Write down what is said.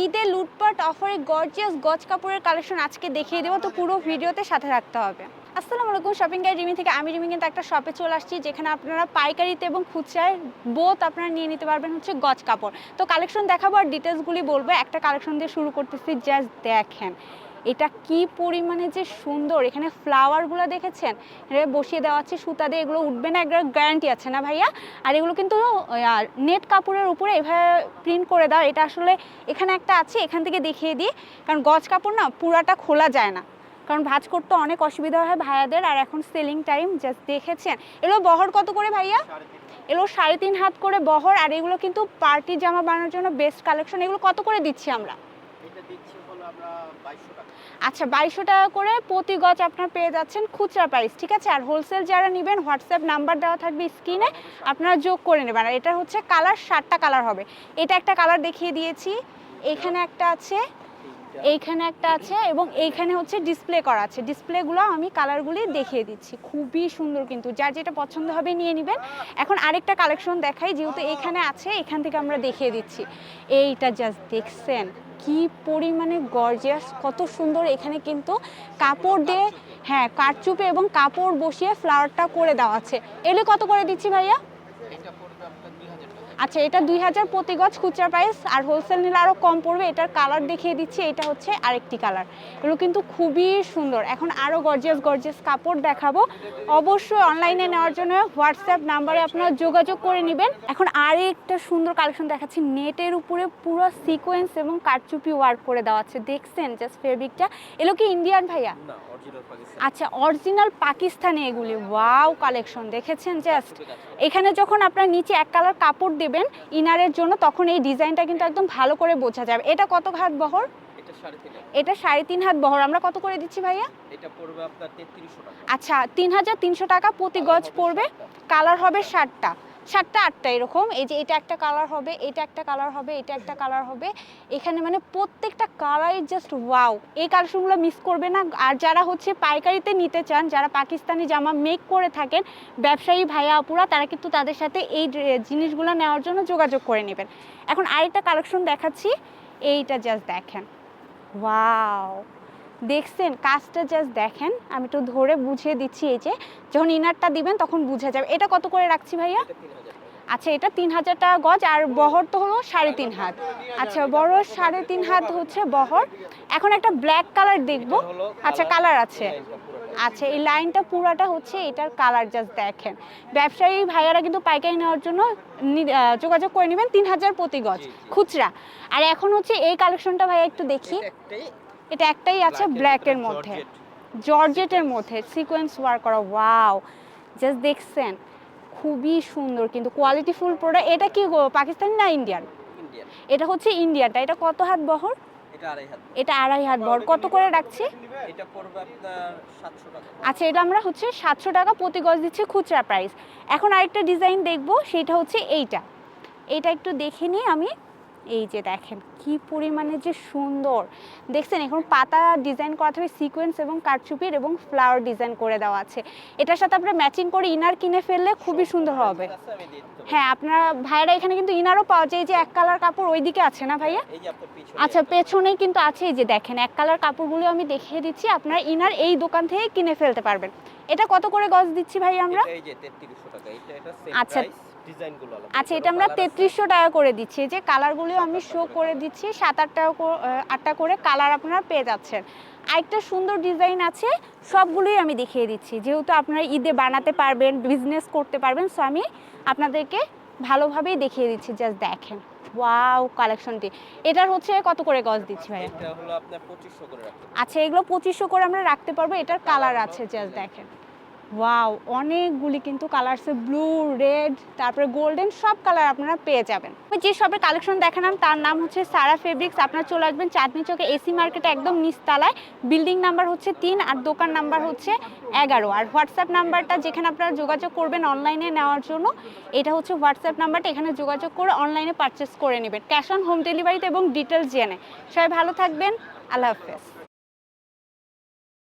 ঈদে লুটপাট, অফারে গর্জিয়াস গজ কাপড়ের কালেকশন আজকে দেখিয়ে দেবো। তো পুরো ভিডিওতে সাথে রাখতে হবে। আসসালামু আলাইকুম শপিং গাইড রিমি থেকে আমি রিমি কিন্তু একটা শপে চলে আসছি, যেখানে আপনারা পাইকারিতে এবং খুচরায় বোথ আপনারা নিয়ে নিতে পারবেন হচ্ছে গজ কাপড়। তো কালেকশন দেখাবো আর ডিটেলসগুলি বলব। একটা কালেকশন দিয়ে শুরু করতেছি জাস্ট দেখেন। এটা কি পরিমাণে যে সুন্দর? এখানে ফ্লাওয়ারগুলো দেখেছেন? এটা বসিয়ে দেওয়া আছে, সুতা দিয়ে এগুলো উঠবে না এগুলো গ্যারান্টি আছে না ভাইয়া? আর এগুলো কিন্তু নেট কাপড়ের উপরে এভাবে প্রিন্ট করে দাও। এটা আসলে এখানে একটা আছে, এখান থেকে দেখিয়ে দিই। কারণ গজ কাপড় না পুরাটা খোলা যায় না। কারণ ভাঁজ করতে অনেক অসুবিধা হয় ভাইয়াদের। আর এখন সেলিং টাইম জাস্ট দেখেছেন। এগুলো বহর কত করে ভাইয়া? এগুলো সাড়ে তিন হাত করে বহর। আর এগুলো কিন্তু পার্টি জামা বানানোর জন্য বেস্ট কালেকশন এগুলো কত করে দিচ্ছি আমরা এটা দিচ্ছি হলো আমরা বাইশশো টাকা আচ্ছা বাইশশো টাকা করে প্রতি গজ আপনার পেয়ে যাচ্ছেন খুচরা প্রাইস ঠিক আছে? আর হোলসেল যারা নেবেন হোয়াটসঅ্যাপ নাম্বার দেওয়া থাকবে স্ক্রিনে আপনারা যোগ করে নেবেন। আর এটা হচ্ছে কালার সাতটা কালার হবে। এটা একটা কালার দেখিয়ে দিয়েছি। এখানে একটা আছে। এইখানে একটা আছে এবং এইখানে হচ্ছে ডিসপ্লে করা আছে। ডিসপ্লেগুলো আমি কালারগুলি দেখিয়ে দিচ্ছি। খুবই সুন্দর কিন্তু। যার যেটা পছন্দ হবে নিয়ে নেবেন। এখন আরেকটা কালেকশন দেখাই যেহেতু এখানে আছে এখান থেকে আমরা দেখিয়ে দিচ্ছি। এইটা জাস্ট দেখছেন? কি পরিমাণে গর্জিয়াস কত সুন্দর এখানে কিন্তু কাপড় দিয়ে হ্যাঁ কারচুপে এবং কাপড় বসিয়ে ফ্লাওয়ারটা করে দেওয়া আছে। এলে কত করে দিচ্ছি ভাইয়া এটা পড়বে আপনার দুই হাজার টাকা আচ্ছা এটা দুই হাজার প্রতি গজ খুচরা প্রাইস আর হোলসেল নিলে আরও কম পড়বে। এটার কালার দেখিয়ে দিচ্ছি, এটা হচ্ছে আরেকটি কালার এগুলো কিন্তু খুবই সুন্দর। এখন আরও গর্জিয়াস গর্জিয়াস কাপড় দেখাবো। অবশ্যই অনলাইনে নেওয়ার জন্য হোয়াটসঅ্যাপ নাম্বারে আপনারা যোগাযোগ করে নেবেন। এখন আরেকটা সুন্দর কালেকশন দেখাচ্ছি। নেটের উপরে পুরো সিকোয়েন্স এবং কারচুপি ওয়ার্ক করে দেওয়া আছে। দেখছেন? জাস্ট ফেব্রিকটা এগুলো কি ইন্ডিয়ান ভাইয়া? আচ্ছা অরিজিনাল পাকিস্তানি এগুলি ওয়াও কালেকশন দেখেছেন জাস্ট এখানে যখন আপনার নিচে এক কালার কাপড় দেবেন ইনারের জন্য তখন এই ডিজাইনটা কিন্তু একদম ভালো করে বোঝা যাবে। এটা কত হাত বহর? এটা সাড়ে তিন এটা সাড়ে তিন হাত বহর। আমরা কত করে দিচ্ছি ভাইয়া? এটা পড়বে আপনার তেত্রিশশো টাকা। আচ্ছা তিন হাজার তিনশো টাকা প্রতি গজ পড়বে। কালার হবে ষাটটা। সাতটা, আটটা এরকম। এই যে এটা একটা কালার হবে, এটা একটা কালার হবে, এটা একটা কালার হবে। এখানে মানে প্রত্যেকটা কালারই জাস্ট ওয়াও এই কালেকশনগুলো মিস করবে না। আর যারা হচ্ছে পাইকারিতে নিতে চান, যারা পাকিস্তানি জামা মেক করে থাকেন, ব্যবসায়ী ভাইয়া, আপুরা, তারা কিন্তু তাদের সাথে এই জিনিসগুলো নেওয়ার জন্য যোগাযোগ করে নেবেন। এখন আরেকটা কালেকশন দেখাচ্ছি। এইটা জাস্ট দেখেন। ওয়াও দেখছেন কাজটা জাস্ট দেখেন। আমি একটু ধরে বুঝিয়ে দিচ্ছি এই যে যখন ইনারটা দিবেন তখন বুঝা যাবে। এটা কত করে রাখছি ভাইয়া? আচ্ছা এটা তিন হাজার টাকা গজ আর বহর তো হলো সাড়ে তিন হাত। আচ্ছা বড় সাড়ে তিন হাত হচ্ছে বহর। এখন একটা ব্ল্যাক কালার দেখব। আচ্ছা কালার আছে। আচ্ছা এই লাইনটা পুরাটা হচ্ছে এটার কালার জাস্ট দেখেন। ব্যবসায়ী ভাইয়ারা কিন্তু পাইকারি নেওয়ার জন্য যোগাযোগ করে নেবেন তিন হাজার প্রতি গজ। খুচরা। আর এখন হচ্ছে এই কালেকশনটা ভাইয়া একটু দেখি। এটা একটাই আছে ব্ল্যাকের মধ্যে। জর্জেটের মধ্যে সিকোয়েন্স ওয়ার্ক করা ওয়াও জাস্ট দেখছেন খুবই সুন্দর কিন্তু কোয়ালিটি ফুল প্রোডাক্ট এটা কি পাকিস্তানি না ইন্ডিয়ান এটা হচ্ছে ইন্ডিয়ানটা এটা কত হাত বহর? এটা আড়াই হাত এটা বহর। কত করে রাখছি? এটা আচ্ছা এটা আমরা হচ্ছে সাতশো টাকা প্রতি গজ দিচ্ছি খুচরা প্রাইস এখন আরেকটা ডিজাইন দেখব সেটা হচ্ছে এইটা। এইটা একটু দেখে নিই আমি। এই যে দেখেন কি পরিমাণে যে সুন্দর। দেখছেন এখন পাতা ডিজাইন করা থাকবে সিকোয়েন্স এবং কারচুপির এবং ফ্লাওয়ার ডিজাইন করে দেওয়া আছে। এটার সাথে আপনারা ম্যাচিং করে ইনার কিনে ফেললে খুবই সুন্দর হবে। হ্যাঁ আপনারা ভাইরা এখানে কিন্তু ইনারও পাওয়া যায়। এই যে এক কালার কাপড় ওইদিকে আছে না ভাইয়া? পিছনে আচ্ছা পেছনেই কিন্তু আছে এই যে দেখেন এক কালার কাপড়গুলো আমি দেখিয়ে দিচ্ছি। আপনারা ইনার এই দোকান থেকে কিনে ফেলতে পারবেন। এটা কত করে গজ দিচ্ছি ভাই আমরা? আচ্ছা। ডিজাইনগুলো আচ্ছা এটা আমরা তেত্রিশশো টাকা করে দিচ্ছি। যে কালারগুলো আমি শো করে দিচ্ছি সাত আট টাকা আটটা করে কালার আপনারা পেয়ে যাচ্ছেন। আরেকটা সুন্দর ডিজাইন আছে সবগুলোই আমি দেখিয়ে দিচ্ছি। যেহেতু আপনারা ঈদে বানাতে পারবেন বিজনেস করতে পারবেন সো আমি আপনাদেরকে ভালোভাবেই দেখিয়ে দিচ্ছি জাস্ট দেখেন। ওয়াও কালেকশনটি এটার হচ্ছে কত করে গজ দিচ্ছি ভাই এটা হলো আপনার পঁচিশশো করে রাখতে আচ্ছা এগুলো পঁচিশশো করে আমরা রাখতে পারব এটার কালার আছে জাস্ট দেখেন। ওয়াও অনেকগুলি কিন্তু কালার আছে ব্লু রেড তারপরে গোল্ডেন সব কালার আপনারা পেয়ে যাবেন। আমি যে শপের কালেকশন দেখালাম, তার নাম হচ্ছে সারা ফেব্রিক্স আপনারা চলে আসবেন চাঁদনি চকে এসি মার্কেটে একদম নিচতলায়। বিল্ডিং নাম্বার হচ্ছে তিন আর দোকান নাম্বার হচ্ছে এগারো। আর হোয়াটসঅ্যাপ নাম্বারটা যেখানে আপনারা যোগাযোগ করবেন অনলাইনে নেওয়ার জন্য, এটা হচ্ছে হোয়াটসঅ্যাপ নাম্বারটা এখানে যোগাযোগ করে অনলাইনে পারচেস করে নেবেন। ক্যাশ অন হোম ডেলিভারিতে এবং ডিটেলস জেনে। সবাই ভালো থাকবেন। আল্লাহ হাফেজ।